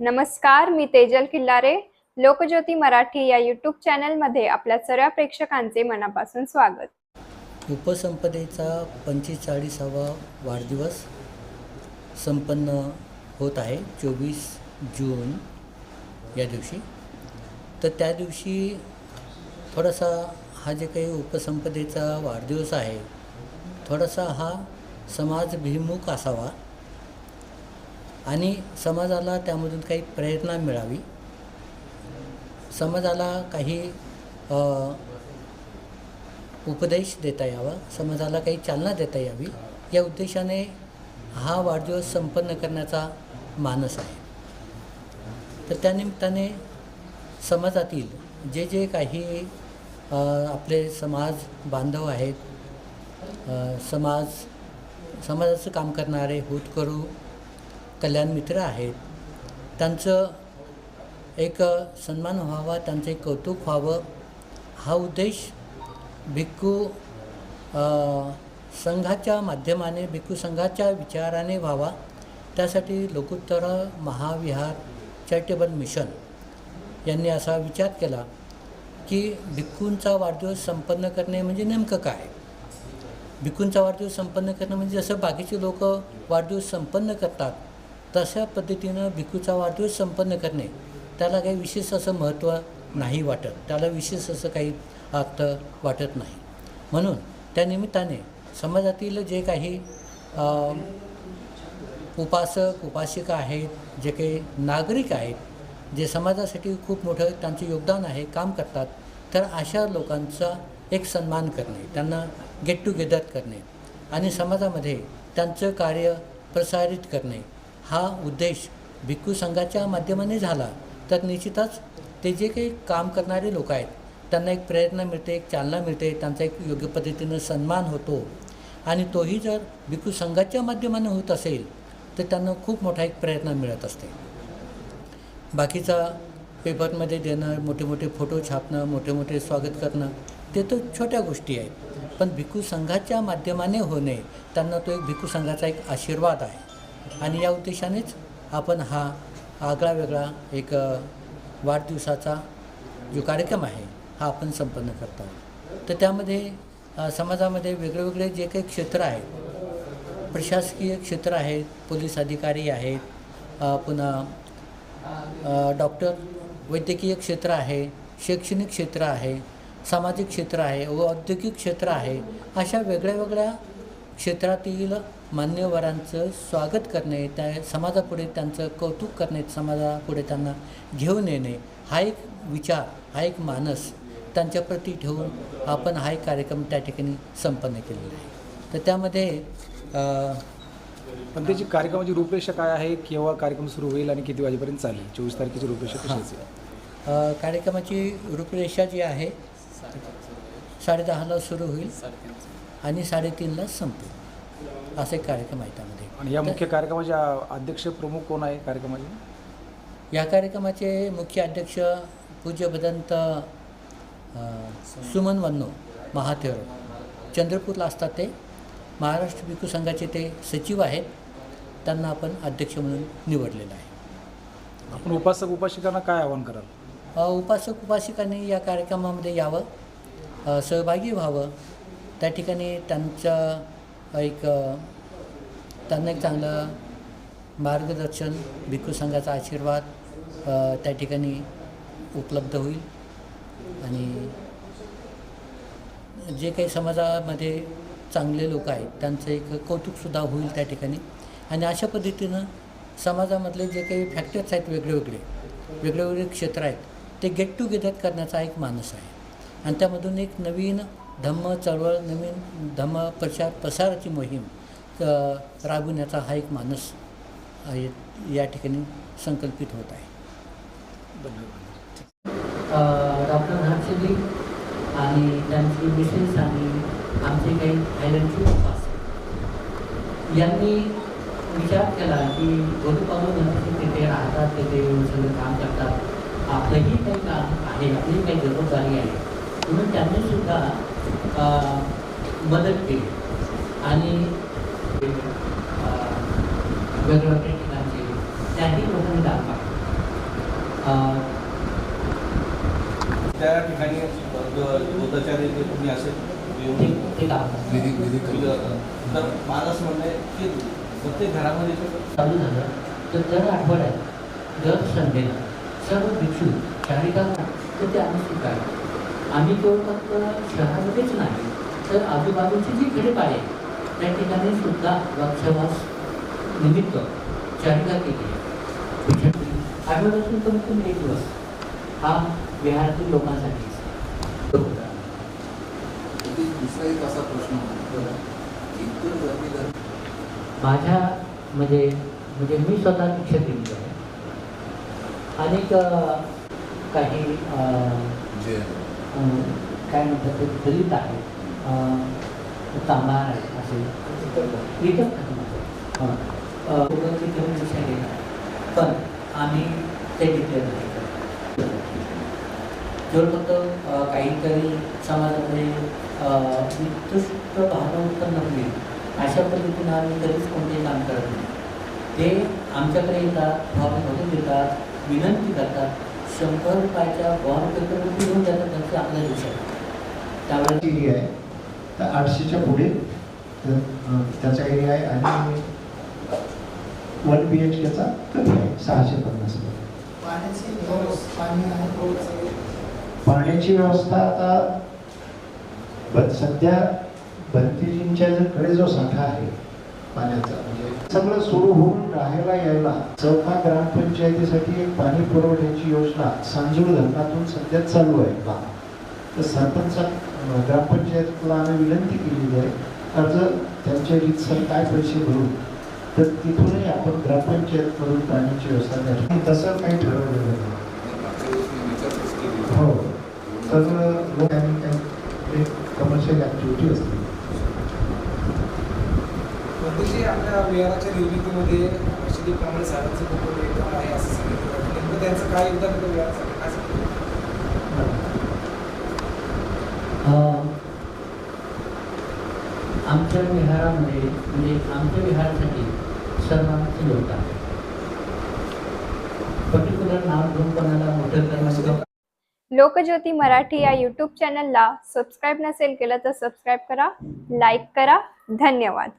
नमस्कार मी तेजल किल्लारे. लोकज्योती मराठी या यूट्यूब चॅनलमध्ये आपल्या सर्व प्रेक्षकांचे मनापासून स्वागत. उपसंपदेचा पंचेचाळीसावा वाढदिवस संपन्न होत आहे चोवीस जून या दिवशी. तर त्या दिवशी थोडासा हा जे काही उपसंपदेचा वाढदिवस आहे थोडासा हा समाजभिमुख असावा. आणि समाजाला त्यामधून काही प्रेरणा मिळावी. समाजाला काही उपदेश देता यावा समाजाला काही चालना देता यावी या उद्देशाने हा वाढदिवस संपन्न करण्याचा मानस आहे. तर त्यानिमित्ताने समाजातील जे जे काही आपले समाज बांधव आहेत समाज समाजाचं काम करणारे होतकरू कल्याण मित्र आहेत. त्यांचं एक सन्मान व्हावा त्यांचं एक कौतुक व्हावं. हा उद्देश भिक्खू संघाच्या माध्यमाने भिक्खू संघाच्या विचाराने व्हावा. त्यासाठी लोकोत्तर महाविहार चॅरिटेबल मिशन यांनी असा विचार केला की भिक्खूंचा वाढदिवस संपन्न करणे म्हणजे नेमकं काय? भिक्खूंचा वाढदिवस संपन्न करणं म्हणजे जसं बाकीचे लोक वाढदिवस संपन्न करतात तशा पद्धतीनं भिक्खूचा वाढदिवस संपन्न करणे त्याला काही विशेष असं महत्त्व नाही वाटत. त्याला विशेष असं काही अर्थ वाटत नाही. म्हणून त्या निमित्ताने समाजातील जे काही उपासक उपासिका आहेत जे काही नागरिक आहेत जे समाजासाठी खूप मोठं त्यांचं योगदान आहे काम करतात तर अशा लोकांचा एक सन्मान करणे त्यांना गेट टुगेदर करणे आणि समाजामध्ये त्यांचं कार्य प्रसारित करणे हा उद्देश भिक्खू संघाच्या माध्यमाने झाला तर निश्चितच ते जे काही काम करणारे लोक आहेत त्यांना एक प्रेरणा मिळते एक चालना मिळते त्यांचा एक योग्य पद्धतीनं सन्मान होतो. आणि तोही जर भिक्खू संघाच्या माध्यमाने होत असेल तर त्यांना खूप मोठा एक प्रेरणा मिळत असते. बाकीचा पेपरमध्ये देणं मोठे मोठे फोटो छापणं मोठे मोठे स्वागत करणं ते तर छोट्या गोष्टी आहेत. पण भिक्खू संघाच्या माध्यमाने होणे त्यांना तो एक भिक्खू संघाचा एक आशीर्वाद आहे. आणि या उद्देशानेच आपण हा आगळा वेगळा एक वाढदिवसाचा जो कार्यक्रम आहे हा आपण संपन्न करतो आहोत. तर त्यामध्ये समाजामध्ये वेगळेवेगळे जे काही क्षेत्र आहेत प्रशासकीय क्षेत्र आहेत पोलीस अधिकारी आहेत पुन्हा डॉक्टर वैद्यकीय क्षेत्र आहे शैक्षणिक क्षेत्र आहे सामाजिक क्षेत्र आहे व औद्योगिक क्षेत्र आहे अशा वेगळ्या वेगळ्या क्षेत्रातील मान्यवरांचं स्वागत करणे त्या समाजापुढे त्यांचं कौतुक करणे समाजापुढे त्यांना घेऊन येणे हा एक विचार हा एक मानस त्यांच्याप्रती ठेवून आपण हा एक कार्यक्रम त्या ठिकाणी संपन्न केलेला आहे. तर त्यामध्ये पण त्याची कार्यक्रमाची रूपरेषा काय आहे? केव्हा कार्यक्रम सुरू होईल आणि किती वाजेपर्यंत चालेल? चोवीस तारखेची रूपरेषा कशी कार्यक्रमाची रूपरेषा जी आहे साडेदहाला सुरू होईल आणि साडेतीनला संपेल. असे कार्यक्रम आहे त्यामध्ये. आणि या मुख्य कार्यक्रमाचे अध्यक्ष प्रमुख कोण आहे कार्यक्रमाचे? या कार्यक्रमाचे मुख्य अध्यक्ष पूज्य भदंत सुमन वन्नो महाथेरो चंद्रपूरला असतात ते. महाराष्ट्र भिक्खू संघाचे ते सचिव आहेत. त्यांना आपण अध्यक्ष म्हणून निवडलेलं आहे. आपण उपासक उपासिकांना काय आवाहन कराल? उपासक उपासिकांनी या कार्यक्रमामध्ये यावं. सहभागी व्हावं. त्या ठिकाणी त्यांचं एक त्यांना एक चांगलं मार्गदर्शन भिक्खू संघाचा आशीर्वाद त्या ठिकाणी उपलब्ध होईल. आणि जे काही समाजामध्ये चांगले लोक आहेत त्यांचं एक कौतुकसुद्धा होईल त्या ठिकाणी. आणि अशा पद्धतीनं समाजामधले जे काही फॅक्टर्स आहेत वेगळे वेगळे वेगळे क्षेत्र आहेत ते गेट टुगेदर करण्याचा एक मानस आहे. आणि त्यामधून एक नवीन धम्म चळवळ नवीन धम्म प्रचार प्रसाराची मोहीम राबवण्याचा राबविण्याचा हा एक मानस आहे, या ठिकाणी संकल्पित होत आहे. डॉक्टर हर्षदी आणि त्यांची मिसेस आणि आमचे काही आयलंडचे उपास यांनी विचार केला की गोलूपालू गणपती तिथे राहतात तिथे सगळं काम करतात. आपलंही काही काम आहे आपली काही जबाबदारी आहे. म्हणून त्यांनी सुद्धा मदत केली. आणि वेगवेगळ्या ठिकाणचे त्याही लोकांना त्या ठिकाणी तुम्ही असे तर माझं असं म्हणणं आहे की प्रत्येक घरामध्ये चालू झालं तर दर आठवड्यात दर संडेला सर्व भिक्षू चारिका तर ते आम्ही स्वीकारतो. आम्ही केवळ फक्त शहरामध्येच नाही तर आजूबाजूची जी खेडेपाडे आहेत त्या ठिकाणी सुद्धा वक्षवास निमित्त चारिका केली आहे. आठवड्यातून कमीत कमी एक दिवस हा बिहारातील लोकांसाठी दुसरा एक असा प्रश्न माझ्या म्हणजे म्हणजे मी स्वतः शिक्षक दिली आहे अनेक काही काय म्हणतात ते दलित आहे चांभार तांबार असे. इतर हां. घेणार पण आम्ही ते घेतले नाही. जर फक्त काहीतरी समाजामध्ये अ, निकृष्ट भावना उत्पन्न होईल अशा पद्धतीनं आम्ही कधीच कोणतेही काम करत नाही. ते आमच्याकडे येतात भावना भरून देतात विनंती करतात. शंभर रुपयाच्या बॉन्ड पेपरवरती घेऊन जातात त्यांचं आपल्या दिवसात त्यावेळेस एरिया आहे. तर आठशेच्या पुढे त्याचा एरिया आहे आणि वन बी एच केचा कमी आहे सहाशे पन्नास पाण्याची व्यवस्था आता ब- सध्या भंतीजींच्या कडे जो साठा आहे पाण्याचा म्हणजे सगळं सुरू होऊन राहायला यायला चौथा ग्रामपंचायतीसाठी एक पाणी पुरवठ्याची योजना सांजूळ धरणातून सध्या चालू आहे. का तर सरपंच ग्रामपंचायतला आम्ही विनंती केलेली आहे अर्ज त्यांच्या रीतसर काय पैसे भरून तर तिथूनही आपण ग्रामपंचायतमधून पाण्याची व्यवस्था द्या तसं काही ठरवलेलं नाही. हो. तर कमर्शियल ॲक्टिव्हिटी असते. आपल्या विहाराच्या निर्मितीमध्ये श्री कमल साहेबांचं खूप योगदान आहे असं सांगितलं. जातं. नेमकं त्यांचं काय योगदान होतं? विहारासाठी काय सांगितलं अं, आमच्या विहारामध्ये म्हणजे आमच्या विहारासाठी सर्वांची लोक आहे पर्टिक्युलर नाव घेऊन कोणाला मोठं करण्याचं लोकज्योती मराठी या यूट्यूब चॅनलला सबस्क्राईब नसेल केलं तर सबस्क्राईब करा लाईक करा धन्यवाद.